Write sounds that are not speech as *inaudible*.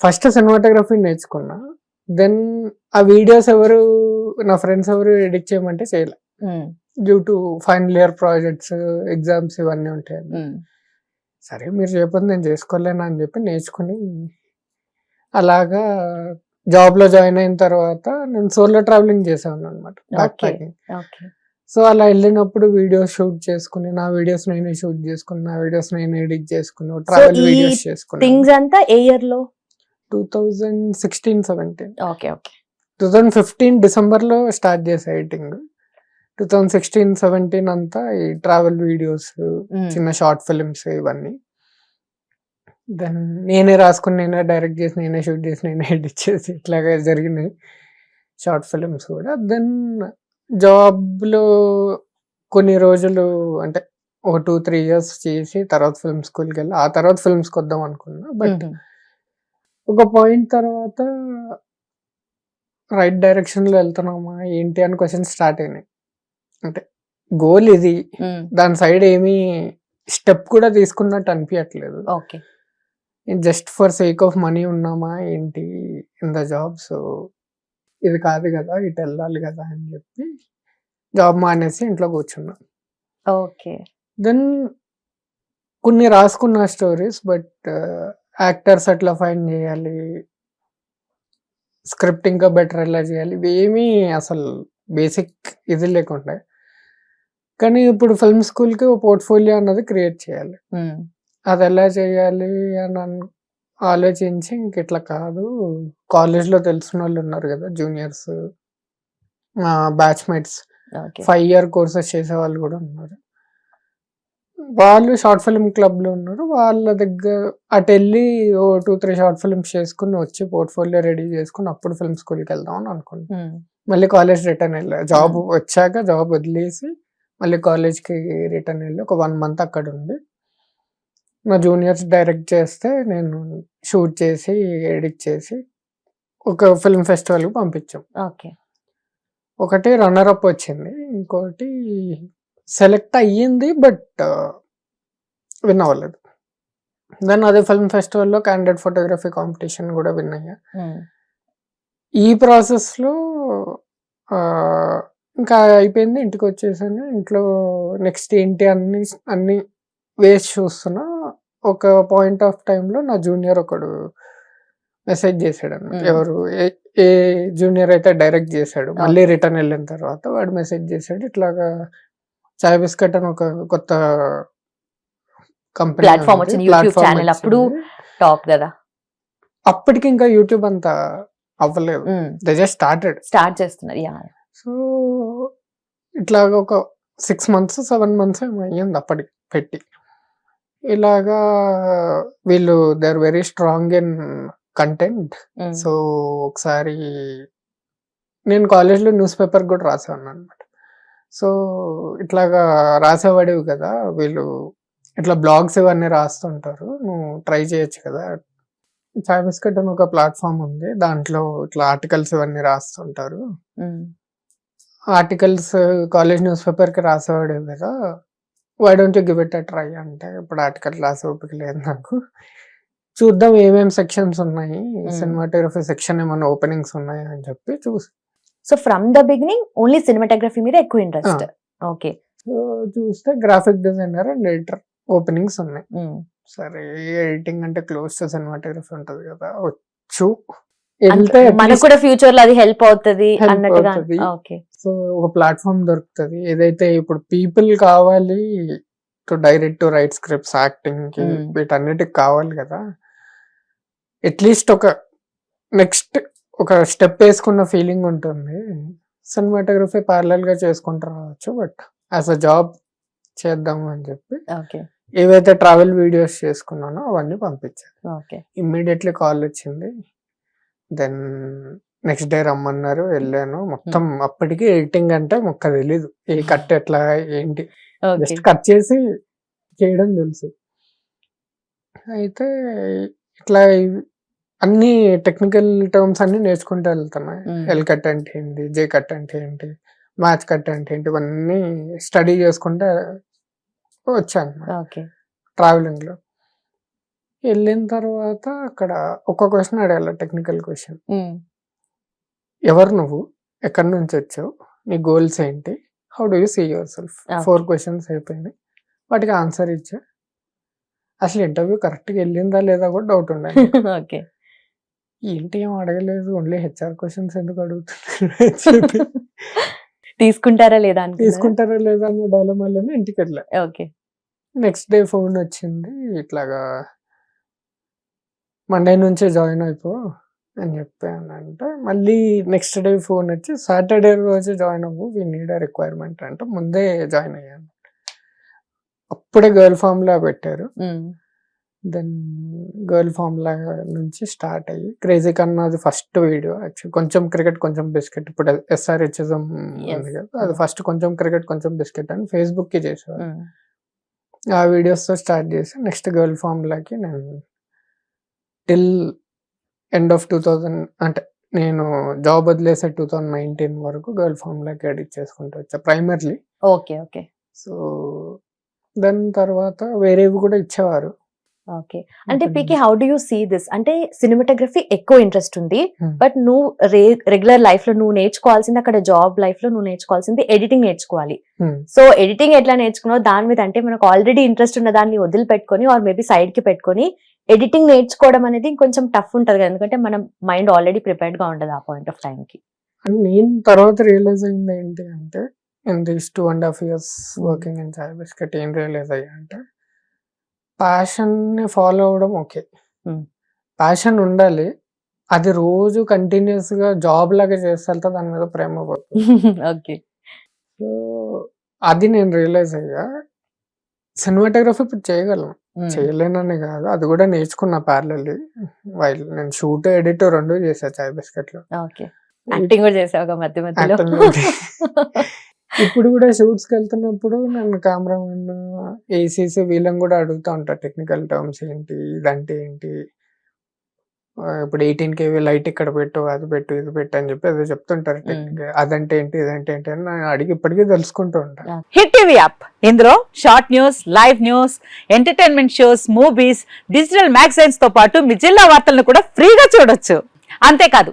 First cinematography నేర్చుకున్నా. Then ఆ videos ఎవరు నా ఫ్రెండ్స్ ఎవరు ఎడిట్ చేయమంటే చేయలే. Due to final year projects exams ఇవన్నీ ఉంటాయి. ఉమ్, సరే మీరు చెప్పండి నేను చేసుకోలేను అని చెప్పి నేర్చుకుని అలాగా జాబ్లో జాయిన్ అయిన తర్వాత నేను సోలో ట్రావెలింగ్ చేసాను అనమాట బ్యాక్. ప్యాకింగ్ సో అలా వెళ్ళినప్పుడు వీడియోస్ షూట్ చేసుకుని నా వీడియోస్ నేనే షూట్ చేసుకుని నా వీడియోస్ నేను ఎడిట్ చేసుకుని ట్రావెల్ వీడియోస్ చేసుకుని థింగ్స్ అంతా ఏ ఇయర్లో two thousand sixteen seventeen okay okay two thousand fifteen డిసెంబర్లో స్టార్ట్ చేసా editing two thousand sixteen seventeen అంతా ఈ ట్రావెల్ వీడియోస్ చిన్న షార్ట్ ఫిల్మ్స్ ఇవన్నీ. దెన్ నేనే రాసుకుని నేనే డైరెక్ట్ చేసి నేనే షూట్ చేసి నేనే ఎడిట్ చేసి ఇట్లాగా జరిగినాయి షార్ట్ ఫిల్మ్స్ కూడా. దెన్ జాబ్లో కొన్ని రోజులు అంటే ఒక టూ త్రీ ఇయర్స్ చేసి తర్వాత ఫిల్మ్ స్కూల్కి వెళ్ళి ఆ తర్వాత ఫిల్మ్స్కి వద్దాం అనుకున్నా. బట్ ఒక పాయింట్ తర్వాత రైట్ డైరెక్షన్లో వెళ్తున్నామా? ఏంటి అని క్వశ్చన్ స్టార్ట్ అయినాయి. అంటే గోల్ ఇది. దాని సైడ్ ఏమీ స్టెప్ కూడా తీసుకున్నట్టు అనిపించట్లేదు okay. Just for sake of money ఉన్నామా? ఏంటి? ఇన్ ద జాబ్ సో ఇది కాదు కదా ఇటు వెళ్ళాలి కదా అని చెప్పి జాబ్ మానేసి ఇంట్లో కూర్చున్నా. ఓకే. దెన్ కొన్ని రాసుకున్న స్టోరీస్ బట్ యాక్టర్స్ అట్లా ఫైండ్ చేయాలి? స్క్రిప్ట్ ఇంకా బెటర్ ఎలా చేయాలి? ఇవేమీ అసలు బేసిక్ ఇది లేకుండా. కానీ ఇప్పుడు ఫిల్మ్ స్కూల్కి ఒక పోర్ట్ఫోలియో అన్నది క్రియేట్ చేయాలి. అది ఎలా చేయాలి అని ఆలోచించి ఇంక ఇట్లా కాదు. కాలేజ్లో తెలిసిన వాళ్ళు ఉన్నారు కదా juniors batchmates. Five year courses చేసే వాళ్ళు కూడా ఉన్నారు. వాళ్ళు షార్ట్ ఫిల్మ్ క్లబ్లో ఉన్నారు. వాళ్ళ దగ్గర అటు వెళ్ళి ఓ టూ త్రీ షార్ట్ ఫిల్మ్స్ చేసుకుని వచ్చి పోర్ట్ఫోలియో రెడీ చేసుకుని అప్పుడు ఫిల్మ్ స్కూల్కి వెళ్దాం అని అనుకున్నాను మళ్ళీ కాలేజ్ రిటర్న్ వెళ్ళా. జాబ్. వచ్చాక జాబ్ వదిలేసి మళ్ళీ కాలేజ్కి రిటర్న్ వెళ్ళి ఒక వన్ మంత్ అక్కడ ఉండి మా జూనియర్స్ డైరెక్ట్ చేస్తే నేను షూట్ చేసి ఎడిట్ చేసి ఒక ఫిల్మ్ ఫెస్టివల్కి పంపించాం. ఓకే. ఒకటి రన్నర్ అప్ వచ్చింది. ఇంకోటి సెలెక్ట్ అయ్యింది బట్ విన్ అవ్వలేదు. దాన్ని అదే ఫిల్మ్ ఫెస్టివల్లో క్యాండిడేట్ ఫోటోగ్రఫీ కాంపిటీషన్ కూడా విన్ అయ్యా. ఈ ప్రాసెస్లో ఇంకా అయిపోయింది ఇంటికి వచ్చేసాను. ఇంట్లో నెక్స్ట్ ఏంటి అన్ని అన్ని వేసి చూస్తున్నా. ఒక పాయింట్ ఆఫ్ టైంలో నా జూనియర్ ఒకడు మెసేజ్ చేశాడు అన్నమాట Hmm. ఎవరు ఏ- ఏ జూనియర్ అయితే డైరెక్ట్ చేశాడు మళ్ళీ రిటర్న్ వెళ్ళిన తర్వాత వాడు మెసేజ్ చేశాడు ఇట్లాగా చాయ్ బిస్కెట్ అని ఒక కొత్త కంపెనీ Platform వచ్చింది, YouTube channel అప్పుడు టాప్ కదా. అప్పటికి ఇంకా యూట్యూబ్ అంత అవ్వలేదు. దే జస్ట్ స్టార్టెడ్ స్టార్ట్ చేస్తున్నారు యా. సో ఇట్లాగ ఒక సిక్స్ మంత్స్ సెవెన్ మంత్స్ అయ్యింది అప్పటికి పెట్టి. ఇలాగా వీళ్ళు they are very strong in content so ఒకసారి నేను కాలేజ్లో న్యూస్ పేపర్ కూడా రాసేవాడిని అనమాట సో ఇట్లాగా రాసేవాడివి కదా వీళ్ళు. ఇట్లా బ్లాగ్స్ ఇవన్నీ రాస్తుంటారు. నువ్వు ట్రై చేయొచ్చు కదా. చాయ్ బిస్కెట్ అని ఒక ప్లాట్ఫామ్ ఉంది. దాంట్లో ఇట్లా ఆర్టికల్స్ ఇవన్నీ రాస్తుంటారు. ఆర్టికల్స్ కాలేజ్ న్యూస్ పేపర్కి రాసేవాడు కదా. Why don't you give it a try అంటే ఇప్పుడు ఆర్టికల్ రాసే ఓపిక లేదు నాకు. చూద్దాం ఏమేమి సెక్షన్స్ ఉన్నాయి. సినిమాటోగ్రఫీ సెక్షన్ ఏమైనా ఓపెనింగ్స్ ఉన్నాయి అని చెప్పి చూసి so from the beginning only cinematography మీద ఎక్కువ ఇంట్రెస్ట్ ఓకే సో చూస్తే graphic designer and editor openings ఉన్నాయి. సరే ఎడిటింగ్ అంటే క్లోజ్ టు సినిమాటోగ్రఫీ ఉంటది కదా. వచ్చు. మనకు కూడా ఫ్యూచర్లో అది హెల్ప్ అవుతుంది అన్నట్టుగా సో ఒక ప్లాట్ఫామ్ దొరుకుతుంది. ఏదైతే ఇప్పుడు పీపుల్ కావాలి to direct to write scripts యాక్టింగ్కి Hmm. వీటన్నిటికి కావాలి కదా. అట్లీస్ట్ ఒక నెక్స్ట్ ఒక స్టెప్ వేసుకున్న ఫీలింగ్ ఉంటుంది. సినిమాటోగ్రఫీ ప్యారలల్గా చేసుకుంటూ రావచ్చు బట్ యాజ్ అ జాబ్ చేద్దాము అని చెప్పి ఓకే. ఏవైతే ట్రావెల్ వీడియోస్ చేసుకున్నానో అవన్నీ పంపించాను ఓకే. ఇమ్మీడియట్లీ కాల్ వచ్చింది. దెన్ నెక్స్ట్ డే రమ్మన్నారు వెళ్ళాను. మొత్తం అప్పటికి ఎడిటింగ్ అంటే మొక్క తెలీదు. ఏ కట్ ఎట్లా ఏంటి? జస్ట్ కట్ చేసి చేయడం తెలుసు. అయితే ఇట్లా అన్ని టెక్నికల్ టర్మ్స్ అన్ని నేర్చుకుంటూ వెళ్తున్నాయి. ఎల్ కట్ అంటే ఏంటి? జే కట్ అంటే ఏంటి? మ్యాచ్ కట్ అంటే ఏంటి? ఇవన్నీ స్టడీ చేసుకుంటే వచ్చాను ఓకే. ట్రావెలింగ్లో. వెళ్ళిన తర్వాత అక్కడ ఒక క్వశ్చన్ అడగాల టెక్నికల్ క్వశ్చన్ ఎవరు నువ్వు? ఎక్కడి నుంచి వచ్చావు? నీ గోల్స్ ఏంటి? How do you see yourself. Four questions అయిపోయినాయి. వాటికి ఆన్సర్ ఇచ్చా. అసలు ఇంటర్వ్యూ కరెక్ట్గా వెళ్ళిందా లేదా కూడా డౌట్ ఉండే *laughs* ఓకే. ఏంటి ఏం అడగలేదు? ఓన్లీ హెచ్ఆర్ క్వశ్చన్స్ ఎందుకు అడుగుతున్నారు అని చెప్పి. తీసుకుంటారా లేదా? తీసుకుంటారా లేదా అన్న డైలమాలోనే ఇంటికి వెళ్ళా. ఓకే. నెక్స్ట్ డే ఫోన్ వచ్చింది. ఇట్లాగా మండే నుంచే జాయిన్ అయిపో అని చెప్పాను అంటే మళ్ళీ నెక్స్ట్ డే ఫోన్ వచ్చి సాటర్డే రోజు జాయిన్ అవ్వు. వీ నీడ్ రిక్వైర్మెంట్ అంటే. ముందే జాయిన్ అయ్యాను. అప్పుడే గర్ల్ ఫార్ములా పెట్టారు. దెన్ గర్ల్ ఫార్ములా నుంచి స్టార్ట్ అయ్యి క్రేజీ కన్నాది ఫస్ట్ వీడియో యాక్చువల్ కొంచెం క్రికెట్ కొంచెం బిస్కెట్ ఇప్పుడు ఎస్ఆర్హెచ్ఎం Yes. ఉంది కదా అది ఫస్ట్ కొంచెం క్రికెట్ కొంచెం బిస్కెట్ అని ఫేస్బుక్కి చేసేవారు ఉమ్, ఆ వీడియోస్తో స్టార్ట్ చేసి నెక్స్ట్ గర్ల్ ఫార్ములాకి నేను till end of two thousand అంటే నేను జాబ్ వదిలేసే టూ థౌజండ్ నైన్టీన్ వరకు గర్ల్ ఫార్ములాకి ఎడిట్ చేసుకుంటూ వచ్చా ప్రైమర్లీ ఓకే ఓకే సో దాని తర్వాత వేరేవి కూడా ఇచ్చేవారు. ఓకే. అంటే పీకి how do you see this అంటే సినిమాటోగ్రఫీ ఎక్కువ ఇంట్రెస్ట్ ఉంది Hmm. బట్ నువ్వు రెగ్యులర్ లైఫ్లో నువ్వు నేర్చుకోవాల్సింది అక్కడ జాబ్ లైఫ్లో నువ్వు నేర్చుకోవాల్సింది ఎడిటింగ్ నేర్చుకోవాలి. Hmm. సో ఎడిటింగ్ ఎట్లా నేర్చుకున్నావు? దాని మీద అంటే మనకు ఆల్రెడీ ఇంట్రెస్ట్ ఉన్న దాన్ని వదిలిపెట్టుకొని ఆర్ మేబీ సైడ్కి పెట్టుకొని ఎడిటింగ్ నేర్చుకోవడం అనేది కొంచెం టఫ్ ఉంటది కదా ఎందుకంటే మనం మైండ్ ఆల్రెడీ ప్రిపేర్డ్గా ఉండదు ఆ పాయింట్ ఆఫ్ టైం కి. నేను తర్వాత రియలైజ్ అయింది ఏంటి అంటే in this two and half years working in Chai Bisket ఏం రియలైజ్ అయ్యా అంటే ప్యాషన్ని ఫాలో అవడం ఓకే. ప్యాషన్ ఉండాలి. అది రోజు కంటిన్యూస్గా జాబ్ లాగా చేస్తే దాని మీద ప్రేమ *laughs* ఓకే. సో అది నేను రియలైజ్ అయ్యా. సినిమాటోగ్రఫీ ఇప్పుడు చేయగలను. చేయలేనని కాదు. అది కూడా నేర్చుకున్న ప్యారలీ వైల్ నేను షూట్ ఎడిట్ రెండు చేసా చాయ్ బిస్కెట్లో ఓకే. యాక్టింగ్ కూడా చేసావుగా మధ్య మధ్యలో. Acting కూడా. *laughs* ఇప్పుడు కూడా షూట్స్కి వెళ్తున్నప్పుడు నన్ను కెమెరామెన్ ఏసీస్ వీళ్ళని కూడా అడుగుతా ఉంటా టెక్నికల్ టర్మ్స్ ఏంటి ఇదంటే ఏంటి? ఇప్పుడు ఎయిటీన్ కేవీ లైట్ ఇక్కడ పెట్టు అది పెట్టు ఇది పెట్టు అని చెప్పి అదే చెప్తుంటారు అదంటే ఏంటి ఇదంటే ఏంటి అని నేను అడిగి ఇప్పటికీ తెలుసుకుంటూ ఉంటాను హిట్ టీవీ యాప్. ఇందులో short news live news entertainment shows movies digital మ్యాగజైన్స్తో పాటు మీ జిల్లా వార్తలను కూడా ఫ్రీగా చూడొచ్చు. అంతేకాదు